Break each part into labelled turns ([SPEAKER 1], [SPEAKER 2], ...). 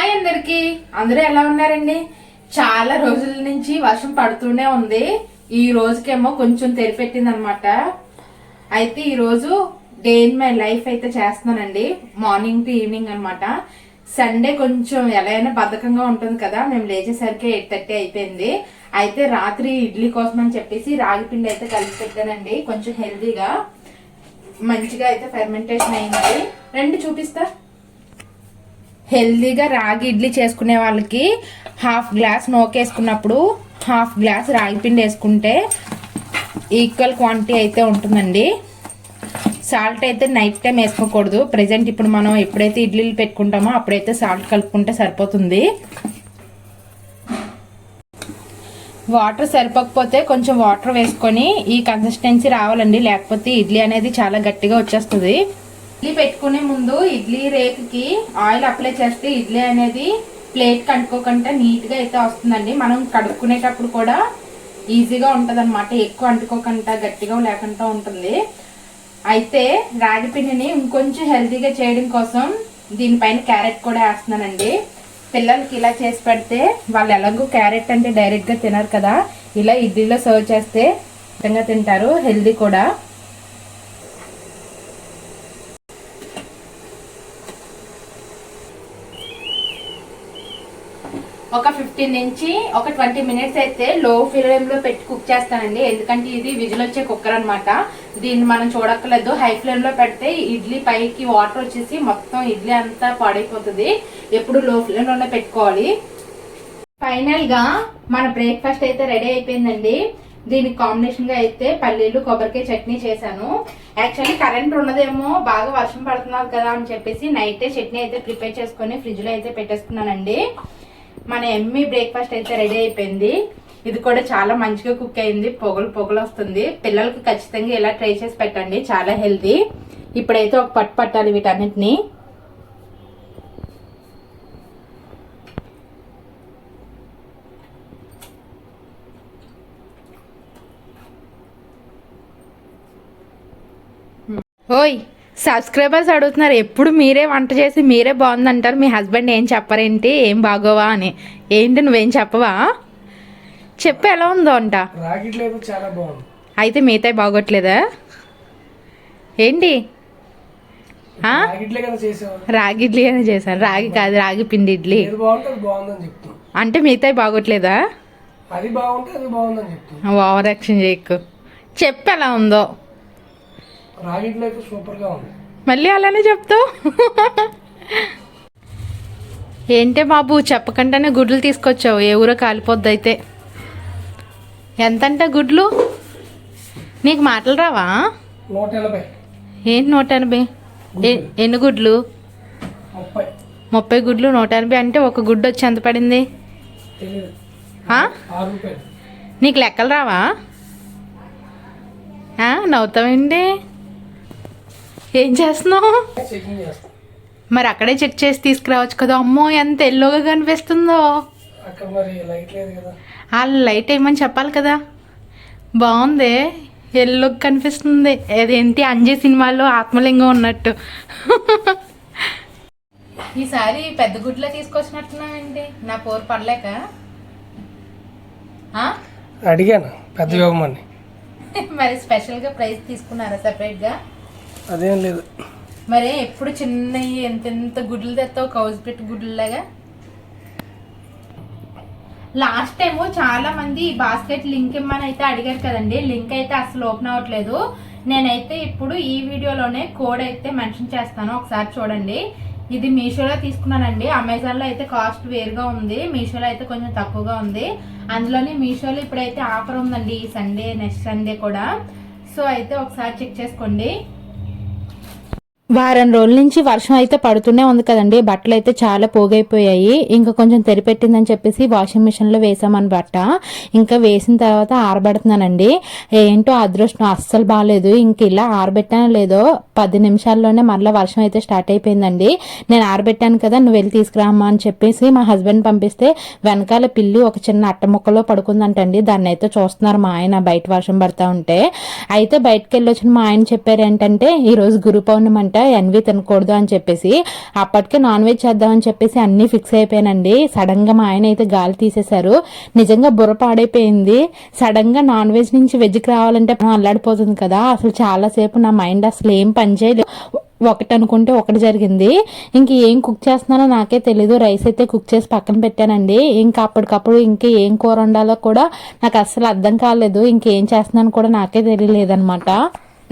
[SPEAKER 1] Hi అందరికి. అందరూ ఎలా ఉన్నారండి? చాలా రోజుల నుంచి వర్షం పడుతూనే ఉంది. ఈ రోజుకేమో కొంచెం తెరిపెట్టింది అనమాట అయితే ఈ రోజు డే ఇన్ మై లైఫ్ అయితే చేస్తున్నానండి. మార్నింగ్ టు ఈవినింగ్ అనమాట. సండే కొంచెం ఎలా అయినా బద్ధకంగా ఉంటుంది కదా మేము లేచేసరికి ఎయిట్ థర్టీ అయిపోయింది. అయితే రాత్రి ఇడ్లీ కోసం అని చెప్పేసి రాగి పిండి అయితే కలిపి పెట్టానండి. కొంచెం హెల్తీగా. మంచిగా అయితే ఫెర్మెంటేషన్ అయింది. రెండు చూపిస్తా. హెల్దీగా రాగి ఇడ్లీ చేసుకునే వాళ్ళకి హాఫ్ గ్లాస్ నోకేసుకున్నప్పుడు హాఫ్ గ్లాస్ రాగి పిండి వేసుకుంటే ఈక్వల్ క్వాంటిటీ అయితే ఉంటుందండి. సాల్ట్ అయితే నైట్ టైం వేసుకోకూడదు. ప్రజెంట్ ఇప్పుడు మనం ఎప్పుడైతే ఇడ్లీలు పెట్టుకుంటామో అప్పుడైతే సాల్ట్ కలుపుకుంటే సరిపోతుంది. వాటర్ సరిపోకపోతే కొంచెం వాటర్ వేసుకొని ఈ కన్సిస్టెన్సీ రావాలండి. లేకపోతే ఇడ్లీ అనేది చాలా గట్టిగా వచ్చేస్తుంది. ఇడ్లీ పెట్టుకునే ముందు ఇడ్లీ రేకుకి ఆయిల్ అప్లై చేస్తే ఇడ్లీ అనేది ప్లేట్ కంటుకోకుండా నీట్గా అయితే వస్తుందండి. మనం కడుక్కునేటప్పుడు కూడా ఈజీగా ఉంటుంది అనమాట ఎక్కువ అంటుకోకుండా గట్టిగా లేకుండా ఉంటుంది. అయితే రాగి పిండిని ఇంకొంచెం హెల్తీగా చేయడం కోసం దీనిపైన క్యారెట్ కూడా వేస్తున్నానండి. పిల్లలకి ఇలా చేసి పెడితే వాళ్ళు ఎలాగో క్యారెట్ అంటే డైరెక్ట్గా తినరు కదా. ఇలా ఇడ్లీలో సర్వ్ చేస్తే ఇష్టంగా తింటారు హెల్దీ కూడా ఒక ఫిఫ్టీన్ నుంచి ఒక ట్వంటీ మినిట్స్ అయితే లో ఫ్లేమ్లో పెట్టి కుక్ చేస్తానండి. ఎందుకంటే ఇది విజిల్ వచ్చే కుక్కర్ అనమాట దీన్ని మనం చూడక్కర్లేదు. హై ఫ్లేమ్లో పెడితే ఇడ్లీ పైకి వాటర్ వచ్చేసి మొత్తం ఇడ్లీ అంతా పాడైపోతుంది. ఎప్పుడు లో ఫ్లేమ్లోనే పెట్టుకోవాలి. ఫైనల్గా మన బ్రేక్ఫాస్ట్ అయితే రెడీ అయిపోయిందండి. దీనికి కాంబినేషన్గా అయితే పల్లీలు కొబ్బరికాయ చట్నీ చేశాను. యాక్చువల్లీ కరెంట్ ఉన్నదేమో బాగా వర్షం పడుతున్నారు కదా అని చెప్పేసి నైటే చట్నీ అయితే ప్రిపేర్ చేసుకొని ఫ్రిడ్జ్లో అయితే పెట్టేసుకున్నానండి. మన ఎమ్మి బ్రేక్ఫాస్ట్ అయితే రెడీ అయిపోయింది. ఇది కూడా చాలా మంచిగా కుక్ అయింది. పొగలు పొగలు వస్తుంది. పిల్లలకు ఖచ్చితంగా ఇలా ట్రై చేసి పెట్టండి. చాలా హెల్తీ ఇప్పుడైతే ఒక పట్టు పట్టాలి వీటన్నిటిని. ఓయ్! సబ్స్క్రైబర్స్ అడుగుతున్నారు ఎప్పుడు మీరే వంట చేసి మీరే బాగుందంటారు? మీ హస్బెండ్ ఏం చెప్పరేంటి? ఏం బాగోవా? అని. ఏంటి నువ్వేం చెప్పవా? చెప్పు ఎలా ఉందో అంట. అయితే మిగతా బాగోట్లేదా? ఏంటి? రాగి ఇడ్లీ అని చేశాను రాగి కాదు రాగి పిండి ఇడ్లీ. అంటే మిగతా బాగోట్లేదా? ఓవర్ యాక్షన్ చేయకు. చెప్పు ఎలా ఉందో.
[SPEAKER 2] ఉంది.
[SPEAKER 1] మళ్ళీ అలానే చెప్తావు? ఏంటే బాబు చెప్పకుండానే గుడ్లు తీసుకొచ్చావు. ఏ ఊరో కాలిపోద్ది అయితే ఎంతంట గుడ్లు? నీకు మాటలు రావా?
[SPEAKER 2] నూట ఎనభై.
[SPEAKER 1] ఏంటి నూట ఎనభై? ఎన్ని గుడ్లు?
[SPEAKER 2] ముప్పై.
[SPEAKER 1] ముప్పై గుడ్లు నూట ఎనభై అంటే ఒక గుడ్డు వచ్చి ఎంత పడింది? నీకు లెక్కలు రావా? ఆ, నవ్వుతావేంటి? ఏం చేస్తున్నావు? మరి అక్కడే చెక్ చేసి తీసుకురావచ్చు కదా. అమ్మో ఎంత ఎల్లోగా కనిపిస్తుందో.
[SPEAKER 2] అక్కడ మరి లైట్ లేదు కదా.
[SPEAKER 1] ఆ లైట్ వేయమని చెప్పాలి కదా. బాగుంది. ఎల్లో కనిపిస్తుంది. అదేంటి అంజయ్ సినిమాలో ఆత్మలింగం ఉన్నట్టు. ఈసారి పెద్ద గుడ్లో తీసుకొచ్చినట్టున్నావేంటి? నా పోరు పడలేక? ఆ?
[SPEAKER 2] అడిగాను పెద్ద
[SPEAKER 1] మరి స్పెషల్గా ప్రైస్ తీసుకున్నారా సెపరేట్గా
[SPEAKER 2] అదేం లేదు.
[SPEAKER 1] మరి ఎప్పుడు చిన్నవి ఎంత ఎంత గుడ్లు తెస్తావు కౌజ్ పెట్టి గుడ్లలాగా? లాస్ట్ టైం చాలా మంది బాస్కెట్ లింక్ ఇమ్మని అయితే అడిగారు కదండి. లింక్ అయితే అసలు ఓపెన్ అవ్వట్లేదు. నేనైతే ఇప్పుడు ఈ వీడియోలోనే కోడ్ అయితే మెన్షన్ చేస్తాను. ఒకసారి చూడండి. ఇది మీషోలో తీసుకున్నానండి. అమెజాన్లో అయితే కాస్ట్ వేరుగా ఉంది. మీషోలో అయితే కొంచెం తక్కువగా ఉంది. అందులోనే మీషోలో ఇప్పుడైతే ఆఫర్ ఉందండి. ఈ సండే నెక్స్ట్ సండే కూడా. సో అయితే ఒకసారి చెక్ చేసుకోండి. వారం రోజుల నుంచి వర్షం అయితే పడుతూనే ఉంది కదండి. బట్టలు అయితే చాలా పోగైపోయాయి. ఇంకా కొంచెం తెరిపెట్టిందని చెప్పేసి వాషింగ్ మిషన్లో వేసామని బట్ట. ఇంకా వేసిన తర్వాత ఆరబెడుతున్నానండి. ఏంటో అదృష్టం అస్సలు బాగాలేదు ఇంక ఇలా ఆరబెట్టాను లేదో పది నిమిషాల్లోనే మరలా వర్షం అయితే స్టార్ట్ అయిపోయిందండి. నేను ఆరబెట్టాను కదా నువ్వు వెళ్ళి తీసుకురామ్మా అని చెప్పేసి మా హస్బెండ్ పంపిస్తే వెనకాల పిల్లి ఒక చిన్న అట్ట ముక్కలో పడుకుందంటండి. దాన్ని అయితే చూస్తున్నారు మా ఆయన బయట వర్షం పడతా ఉంటే. అయితే బయటకు వెళ్ళి వచ్చిన మా ఆయన చెప్పారు ఏంటంటే ఈరోజు గురు పౌర్ణమి అంట ఎన్వి తినకూడదు అని చెప్పేసి అప్పటికే నాన్ వెజ్ చేద్దామని చెప్పేసి అన్నీ ఫిక్స్ అయిపోయానండి. సడన్గా మా ఆయన అయితే గాలి తీసేశారు. నిజంగా బుర్ర పాడైపోయింది. సడన్గా నాన్ వెజ్ నుంచి వెజ్కి రావాలంటే మనం అల్లాడిపోతుంది కదా. అసలు చాలాసేపు నా మైండ్ అసలు ఏం పనిచేయలేదు ఒకటి అనుకుంటే ఒకటి జరిగింది. ఇంక ఏం కుక్ చేస్తున్నానో నాకే తెలీదు. రైస్ అయితే కుక్ చేసి పక్కన పెట్టానండి. ఇంకా అప్పటికప్పుడు ఇంకా ఏం కూర వండాలో కూడా నాకు అస్సలు అర్థం కాలేదు. ఇంకేం చేస్తున్నాను కూడా నాకే తెలియలేదన్నమాట.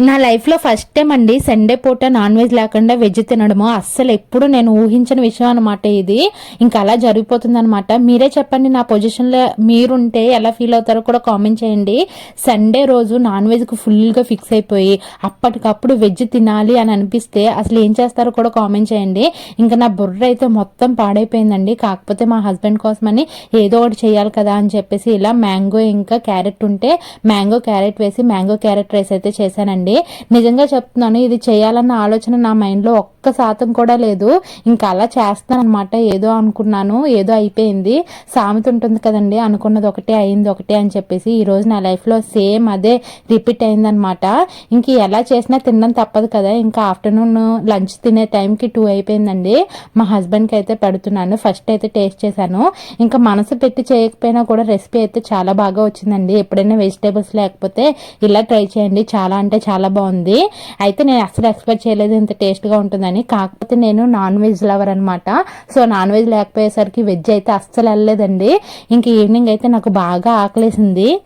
[SPEAKER 1] నా లైఫ్లో ఫస్ట్ టైం అండి సండే పూట నాన్ వెజ్ లేకుండా వెజ్ తినడము. అస్సలు ఎప్పుడు నేను ఊహించిన విషయం అనమాట ఇది. ఇంకా అలా జరిగిపోతుంది అనమాట మీరే చెప్పండి నా పొజిషన్లో మీరుంటే ఎలా ఫీల్ అవుతారో కూడా కామెంట్ చేయండి. సండే రోజు నాన్ వెజ్కి ఫుల్గా ఫిక్స్ అయిపోయి అప్పటికప్పుడు వెజ్ తినాలి అని అనిపిస్తే అసలు ఏం చేస్తారో కూడా కామెంట్ చేయండి. ఇంకా నా బుర్ర అయితే మొత్తం పాడైపోయిందండి. కాకపోతే మా హస్బెండ్ కోసమని ఏదో ఒకటి చేయాలి కదా అని చెప్పేసి ఇలా మ్యాంగో ఇంకా క్యారెట్ ఉంటే మ్యాంగో క్యారెట్ వేసి మ్యాంగో క్యారెట్ రైస్ అయితే చేశానండి. నిజంగా చెప్తున్నాను ఇది చేయాలన్న ఆలోచన నా మైండ్లో ఒక్క శాతం కూడా లేదు. ఇంకా అలా చేస్తాను అనమాట ఏదో అనుకున్నాను ఏదో అయిపోయింది. సామెత ఉంటుంది కదండి అనుకున్నది ఒకటే అయింది ఒకటే అని చెప్పేసి ఈరోజు నా లైఫ్లో సేమ్ అదే రిపీట్ అయిందనమాట ఇంక ఎలా చేసినా తినడం తప్పదు కదా. ఇంకా ఆఫ్టర్నూన్ లంచ్ తినే టైంకి టూ అయిపోయిందండి. మా హస్బెండ్కి అయితే పెడుతున్నాను. ఫస్ట్ అయితే టేస్ట్ చేశాను. ఇంకా మనసు పెట్టి చేయకపోయినా కూడా రెసిపీ అయితే చాలా బాగా వచ్చిందండి. ఎప్పుడైనా వెజిటేబుల్స్ లేకపోతే ఇలా ట్రై చేయండి. చాలా అంటే చాలా బాగుంది. అయితే నేను అసలు ఎక్స్పెక్ట్ చేయలేదు. ఇంత టేస్ట్గా ఉంటుందని. కాకపోతే నేను నాన్ వెజ్ లవర్ అనమాట సో నాన్ వెజ్ లేకపోయేసరికి వెజ్ అయితే అస్సలు వెళ్ళలేదండి. ఇంక ఈవినింగ్ అయితే నాకు బాగా ఆకలేసింది.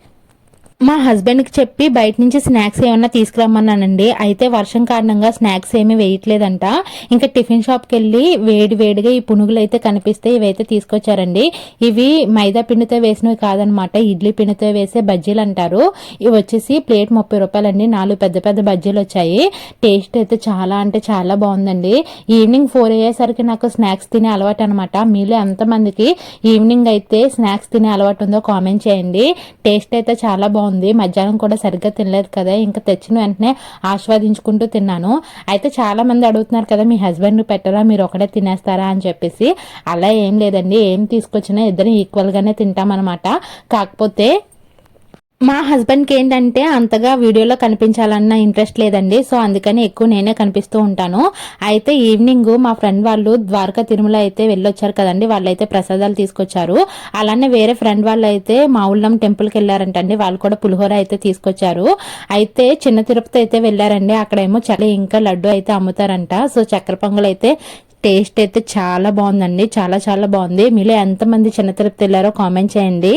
[SPEAKER 1] మా హస్బెండ్కి చెప్పి బయట నుంచి స్నాక్స్ ఏమన్నా తీసుకురమ్మన్నానండి. అయితే వర్షం కారణంగా స్నాక్స్ ఏమీ వేయట్లేదంట. ఇంకా టిఫిన్ షాప్కి వెళ్ళి వేడి వేడిగా ఈ పునుగులు అయితే కనిపిస్తే ఇవైతే తీసుకొచ్చారండి. ఇవి మైదా పిండితో వేసినవి కాదనమాట. ఇడ్లీ పిండితో వేసే బజ్జీలు అంటారు. ఇవి వచ్చేసి ప్లేట్ ముప్పై రూపాయలండి. నాలుగు పెద్ద పెద్ద బజ్జీలు వచ్చాయి. టేస్ట్ అయితే చాలా అంటే చాలా బాగుందండి. ఈవినింగ్ ఫోర్ అయ్యేసరికి నాకు స్నాక్స్ తినే అలవాటు అనమాట మీలో ఎంతమందికి ఈవినింగ్ అయితే స్నాక్స్ తినే అలవాటు ఉందో కామెంట్ చేయండి. టేస్ట్ అయితే చాలా బాగుంది. ఉంది. మధ్యాహ్నం కూడా సరిగ్గా తినలేదు కదా. ఇంకా తెచ్చిన వెంటనే ఆస్వాదించుకుంటూ తిన్నాను. అయితే చాలా మంది అడుగుతున్నారు కదా మీ హస్బెండ్ పెట్టరా మీరు ఒకటే తినేస్తారా? అని చెప్పేసి. అలా ఏం లేదండి. ఏం తీసుకొచ్చినా ఇద్దరం ఈక్వల్గానే తింటామన్నమాట. కాకపోతే మా హస్బెండ్కి ఏంటంటే అంతగా వీడియోలో కనిపించాలన్న ఇంట్రెస్ట్ లేదండి. సో అందుకని ఎక్కువ నేనే కనిపిస్తూ ఉంటాను. అయితే ఈవినింగ్ మా ఫ్రెండ్ వాళ్ళు ద్వారకా తిరుమల అయితే వెళ్ళొచ్చారు కదండి. వాళ్ళైతే ప్రసాదాలు తీసుకొచ్చారు. అలానే వేరే ఫ్రెండ్ వాళ్ళు అయితే మా ఊళ్ళం టెంపుల్కి వెళ్ళారంటండి. వాళ్ళు కూడా పులిహోర అయితే తీసుకొచ్చారు. అయితే చిన్న తిరుపతి అయితే వెళ్ళారండి. అక్కడేమో చలి ఇంకా లడ్డు అయితే అమ్ముతారంట. సో చక్కెర పొంగల్ అయితే టేస్ట్ అయితే చాలా బాగుందండి. చాలా చాలా బాగుంది. మీలో ఎంతమంది చిన్న తిరుపతి వెళ్ళారో కామెంట్ చేయండి.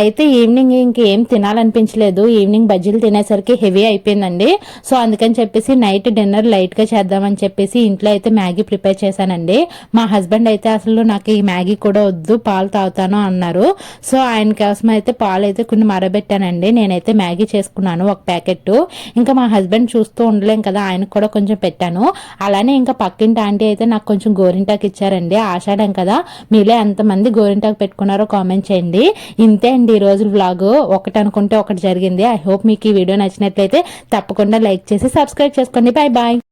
[SPEAKER 1] అయితే ఈవినింగ్ ఇంకేం తినాలనిపించలేదు. ఈవినింగ్ బజ్జీలు తినేసరికి హెవీ అయిపోయిందండి. సో అందుకని చెప్పేసి నైట్ డిన్నర్ లైట్గా చేద్దామని చెప్పేసి ఇంట్లో అయితే మ్యాగీ ప్రిపేర్ చేశానండి. మా హస్బెండ్ అయితే అసలు నాకు ఈ మ్యాగీ కూడా వద్దు పాలు తాగుతాను అన్నారు. సో ఆయన కోసం అయితే పాలు అయితే కొన్ని మరబెట్టానండి. నేనైతే మ్యాగీ చేసుకున్నాను ఒక ప్యాకెట్ ఇంకా మా హస్బెండ్ చూస్తూ ఉండలేం కదా ఆయనకు కూడా కొంచెం పెట్టాను. అలానే ఇంకా పక్కింటి ఆంటీ అయితే నాకు కొంచెం గోరింటాకు ఇచ్చారండి. ఆషాఢం కదా. మీలో ఎంతమంది గోరింటాకు పెట్టుకున్నారో కామెంట్ చేయండి. ఇంతే అండి ఈ రోజు వ్లాగ్ ఒకటి అనుకుంటే ఒకటి జరిగింది. ఐ హోప్ మీకు ఈ వీడియో నచ్చినట్లయితే తప్పకుండా లైక్ చేసి సబ్స్క్రైబ్ చేసుకోండి. Bye bye